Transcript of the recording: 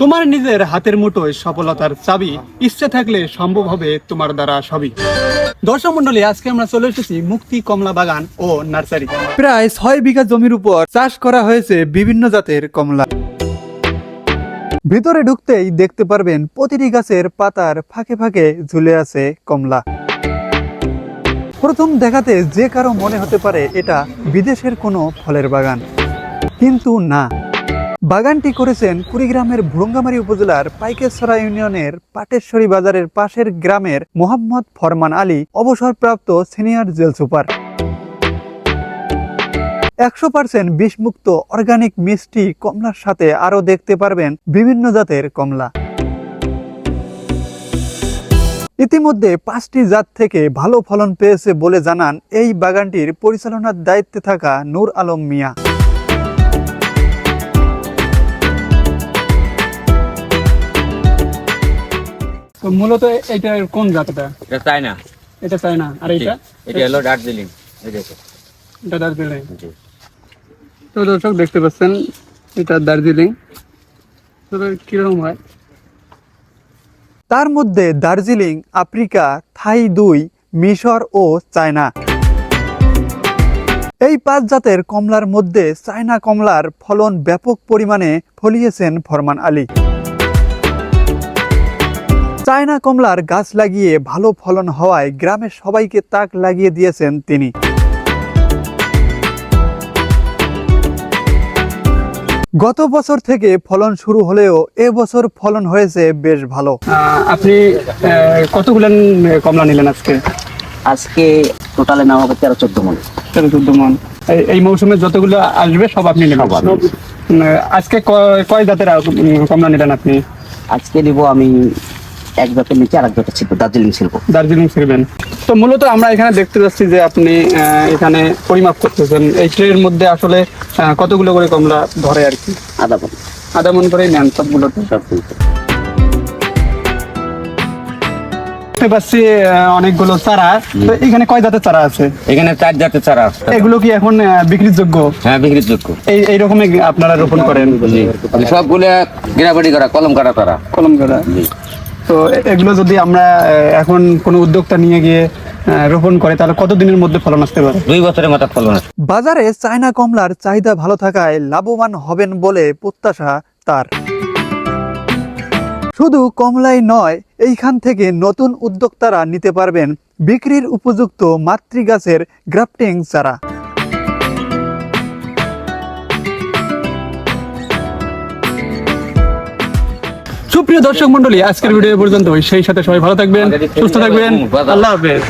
তোমার নিজের হাতের মুঠোয় সফলতার চাবি, ইচ্ছে থাকলে সম্ভব হবে তোমার দ্বারা সবই। দর্শক মন্ডলী আজকে আমরা চলে এসেছি মুক্তি কমলা বাগান ও নার্সারি। প্রায় ছয় বিঘা জমির উপর চাষ করা হয়েছে বিভিন্ন জাতের কমলা। ভিতরে ঢুকতেই দেখতে পারবেন প্রতিটি গাছের পাতার ফাঁকে ফাঁকে ঝুলে আছে কমলা। প্রথম দেখাতে যে কারও মনে হতে পারে এটা বিদেশের কোনো ফলের বাগান। কিন্তু না। বাগানটি করেছেন কুড়িগ্রামের ভুরঙ্গামারী উপজেলার পাইকেশ্বরা ইউনিয়নের পাটেশ্বরী বাজারের পাশের গ্রামের মোহাম্মদ ফরমান আলী অবসরপ্রাপ্ত সিনিয়র জেল সুপার। একশো পার্সেন্ট বিষমুক্ত অর্গানিক মিষ্টি কমলার সাথে আরও দেখতে পারবেন বিভিন্ন জাতের কমলা। ইতিমধ্যে পাঁচটি জাত থেকে ভালো ফলন পেয়েছে বলে জানান এই বাগানটির পরিচালনার দায়িত্বে থাকা নূর আলম মিয়া। তো মূলত এটা কোন জাতটা? এটা তাই না এটা চাই না আর এটা এটা হলো দার্জিলিং। এই দেখো এটা। দার্জিলিং। তো দর্শক দেখতে পাচ্ছেন এটা দার্জিলিং। তো কীরকম হয়? তার মধ্যে দার্জিলিং আফ্রিকা থাই দুই মিশর ও চায়না। এই পাঁচ জাতের কমলার মধ্যে চায়না কমলার ফলন ব্যাপক পরিমাণে ফলিয়েছেন ফরমান আলী। চায়না কমলার গাছ লাগিয়ে ভালো ফলন হওয়ায় গ্রামের সবাইকে তাক লাগিয়ে দিয়েছেন তিনি। গত বছর থেকে ফলন শুরু হলেও এবছর ফলন হয়েছে বেশ ভালো। আপনি কতগুলো কমলা নিলেন আজকে? আজকে টোটালে নেওয়া হবে তেরো চোদ্দ মন। তেরো চোদ্দ মন। এই- এই মৌসুমে যতগুলো আসবে সব আপনি নেবেন। আজকে কয় জাতের কমলা নিলেন আপনি? আজকে দিব আমি এক নিচে আর এক ছিল দার্জিলিং শিল্প দার্জিলিং ছিড়বেন তো মূলত আমরা এখানে দেখতে পাচ্ছি যে আপনি এখানে পরিমাপ করতেছেন। এই ট্রের মধ্যে আসলে কতগুলো করে কমলা ধরে আর কি? আদা মন। মন করেই নেন সবগুলোতে সব কিন্তু। দেখতে পাচ্ছি অনেকগুলো চারা। তো এখানে কয় জাতের চারা আছে? এখানে চার জাতের চারা আছে। এগুলো কি এখন বিক্রির যোগ্য হ্যাঁ বিক্রির যোগ্য এই এইরকমই আপনারা রোপণ করেন। সবগুলো গিরাবাড়ি করা কলম কাটা তারা কলম করা। জি। তো এগুলো যদি আমরা এখন কোনো উদ্যোক্তা নিয়ে গিয়ে আহ, রোপণ করে তাহলে কত দিনের মধ্যে ফলন আসতে পারে? দুই বছরের মাথা ফলন বাজারে চায়না কমলার চাহিদা ভালো থাকায় লাভবান হবেন বলে প্রত্যাশা তার। শুধু কমলাই নয় এইখান থেকে নতুন উদ্যোক্তারা নিতে পারবেন বিক্রির উপযুক্ত মাতৃগাছের গ্রাফটিং চারা। সুপ্রিয় দর্শক মন্ডলী আজকের ভিডিও পর্যন্ত সেই সাথে সবাই ভালো থাকবেন সুস্থ থাকবেন। আল্লাহ হাফেজ।